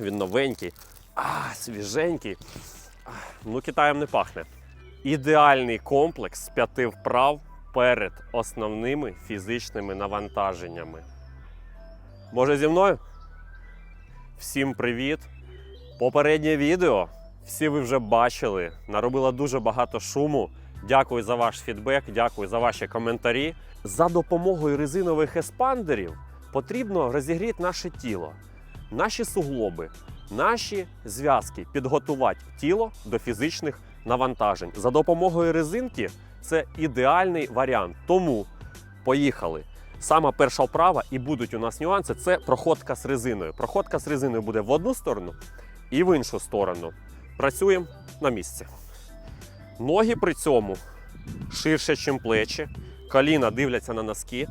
Він новенький, а, свіженький. А, Ну, Китаєм не пахне. Ідеальний комплекс з п'яти вправ перед основними фізичними навантаженнями. Може зі мною? Всім привіт! Попереднє відео всі ви вже бачили. Наробило дуже багато шуму. Дякую за ваш фідбек, дякую за ваші коментарі. За допомогою резинових еспандерів потрібно розігріти наше тіло, наші суглоби, наші зв'язки, підготувати тіло до фізичних навантажень. За допомогою резинки це ідеальний варіант. Тому поїхали. Сама перша вправа, і будуть у нас нюанси, це проходка з резиною. Проходка з резиною буде в одну сторону і в іншу сторону. Працюємо на місці. Ноги при цьому ширше, ніж плечі, коліна дивляться на носки.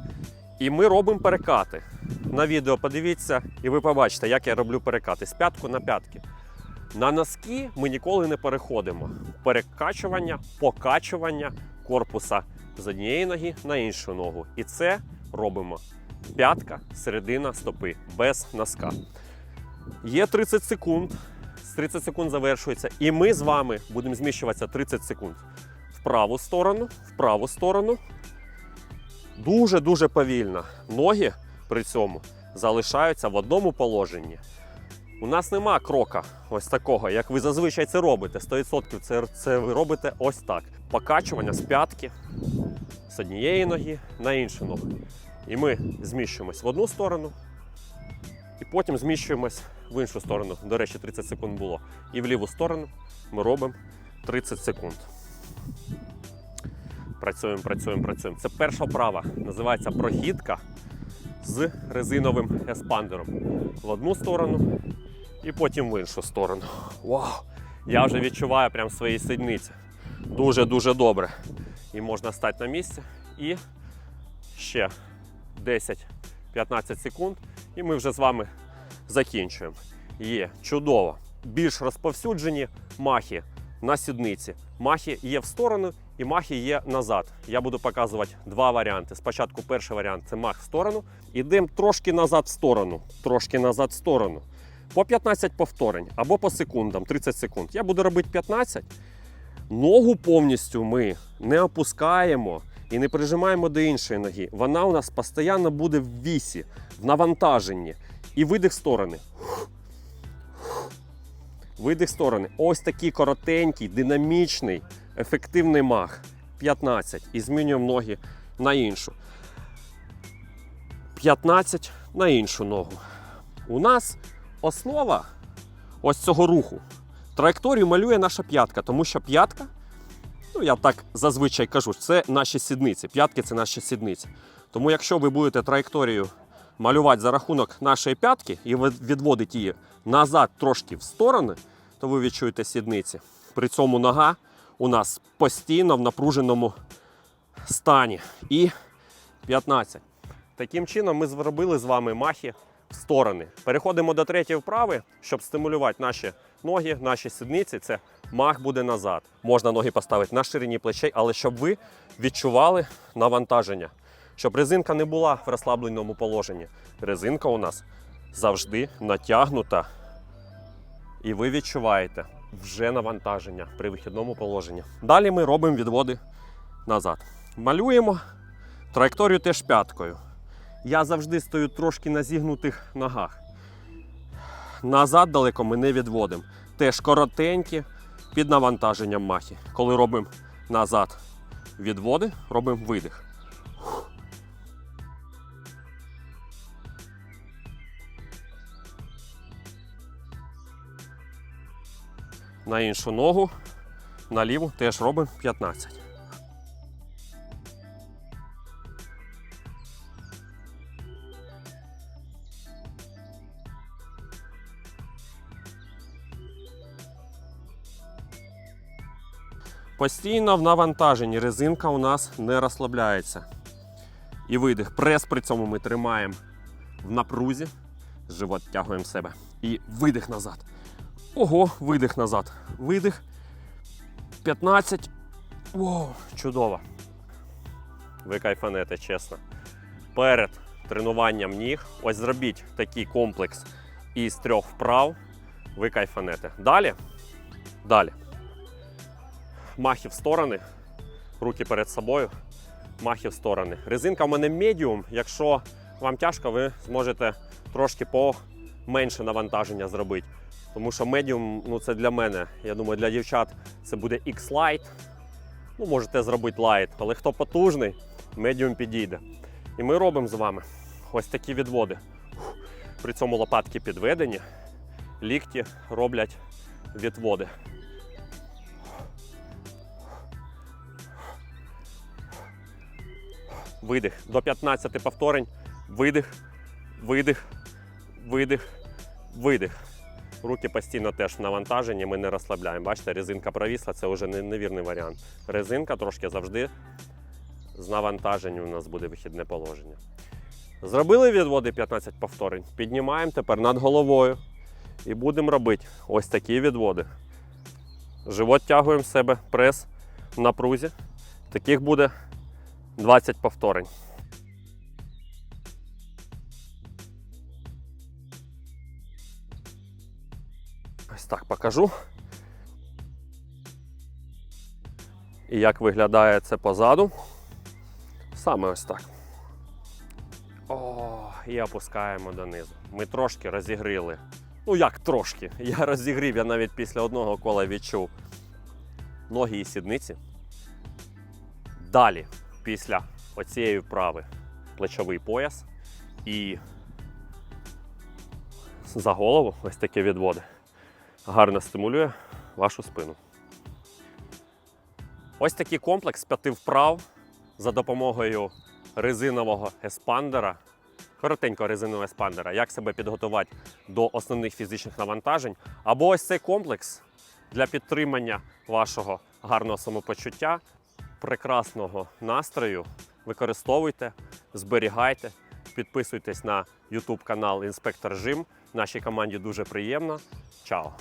І ми робимо перекати. На відео подивіться, і ви побачите, як я роблю перекати з п'ятку на п'ятки. На носки ми ніколи не переходимо. Перекачування, покачування корпуса з однієї ноги на іншу ногу. І це робимо п'ятка, середина стопи без носка. Є 30 секунд. З 30 секунд завершується. І ми з вами будемо зміщуватися 30 секунд в праву сторону, в праву сторону. Дуже-дуже повільно. Ноги при цьому залишаються в одному положенні. У нас нема крока ось такого, як ви зазвичай це робите. 100% це, це ви робите ось так. Покачування з п'ятки з однієї ноги на іншу ногу. І ми зміщуємось в одну сторону, і потім зміщуємось в іншу сторону. До речі, 30 секунд було. І в ліву сторону ми робимо 30 секунд. Працюємо, працюємо, працюємо. Це перша вправа. Називається прохідка з резиновим еспандером. В одну сторону і потім в іншу сторону. Вау! Я вже відчуваю прям свої сідниці. Дуже-дуже добре. І можна стати на місці. І ще 10-15 секунд. І ми вже з вами закінчуємо. Є чудово. Більш розповсюджені махи на сідниці. Махи є в сторону і махи є назад. Я буду показувати два варіанти. Спочатку перший варіант це мах в сторону. Ідемо трошки назад в сторону. Трошки назад в сторону. По 15 повторень або по секундам, 30 секунд. Я буду робити 15. Ногу повністю ми не опускаємо і не прижимаємо до іншої ноги. Вона у нас постійно буде в вісі, в навантаженні. І видих в сторони. Видих сторони. Ось такий коротенький, динамічний, ефективний мах. 15. І змінюємо ноги на іншу. 15 на іншу ногу. У нас основа ось цього руху. Траєкторію малює наша п'ятка, тому що п'ятка, ну я так зазвичай кажу, це наші сідниці. П'ятки це наші сідниці. Тому якщо ви будете траєкторію малювати за рахунок нашої п'ятки і ви відводите її назад трошки в сторони, то ви відчуєте сідниці. При цьому нога у нас постійно в напруженому стані. І 15. Таким чином ми зробили з вами махи в сторони. Переходимо до третьої вправи, щоб стимулювати наші ноги, наші сідниці. Це мах буде назад. Можна ноги поставити на ширині плечей, але щоб ви відчували навантаження. Щоб резинка не була в розслабленому положенні. Резинка у нас завжди натягнута. І ви відчуваєте вже навантаження при вихідному положенні. Далі ми робимо відводи назад. Малюємо траєкторію теж п'яткою. Я завжди стою трошки на зігнутих ногах. Назад далеко ми не відводимо. Теж коротенькі під навантаженням махи. Коли робимо назад відводи, робимо видих. На іншу ногу, на ліву теж робимо 15. Постійно в навантаженні резинка у нас не розслабляється. І видих. Прес при цьому ми тримаємо в напрузі. Живот тягуємо себе. І видих назад. Ого, видих назад. Видих. 15. О, чудово. Ви кайфанете, чесно. Перед тренуванням ніг, ось зробіть такий комплекс із трьох вправ. ви кайфанете. Далі. Далі. Махи в сторони, руки перед собою, махи в сторони. Резинка в мене медіум. Якщо вам тяжко, ви зможете трошки поменше навантаження зробити. Тому що медіум ну, це для мене. Я думаю, для дівчат це буде X-Lite. Ну, можете зробити Light, але хто потужний, медіум підійде. І ми робимо з вами ось такі відводи. При цьому лопатки підведені, лікті роблять відводи. Видих. До 15 повторень. Видих, видих, видих, видих. Руки постійно теж в навантаженні, ми не розслабляємо. Бачите, резинка провісла, це вже невірний варіант. Резинка трошки завжди з навантаженням у нас буде вихідне положення. Зробили відводи 15 повторень. Піднімаємо тепер над головою і будемо робити ось такі відводи. Живот тягуємо в себе, прес в напрузі. Таких буде 20 повторень. Ось так покажу. І як виглядає це позаду. Саме ось так. О, і опускаємо донизу. Ми трошки розігріли. Ну як трошки? Я розігрів, я навіть після одного кола відчув ноги і сідниці. Далі, після оцієї вправи, плечовий пояс і за голову ось такі відводи. Гарно стимулює вашу спину. Ось такий комплекс п'яти вправ за допомогою резинового еспандера, коротенького резинового еспандера, як себе підготувати до основних фізичних навантажень. Або ось цей комплекс для підтримання вашого гарного самопочуття, прекрасного настрою. Використовуйте, зберігайте, підписуйтесь на YouTube канал Інспектор Жим. Нашій команді дуже приємно. Чао!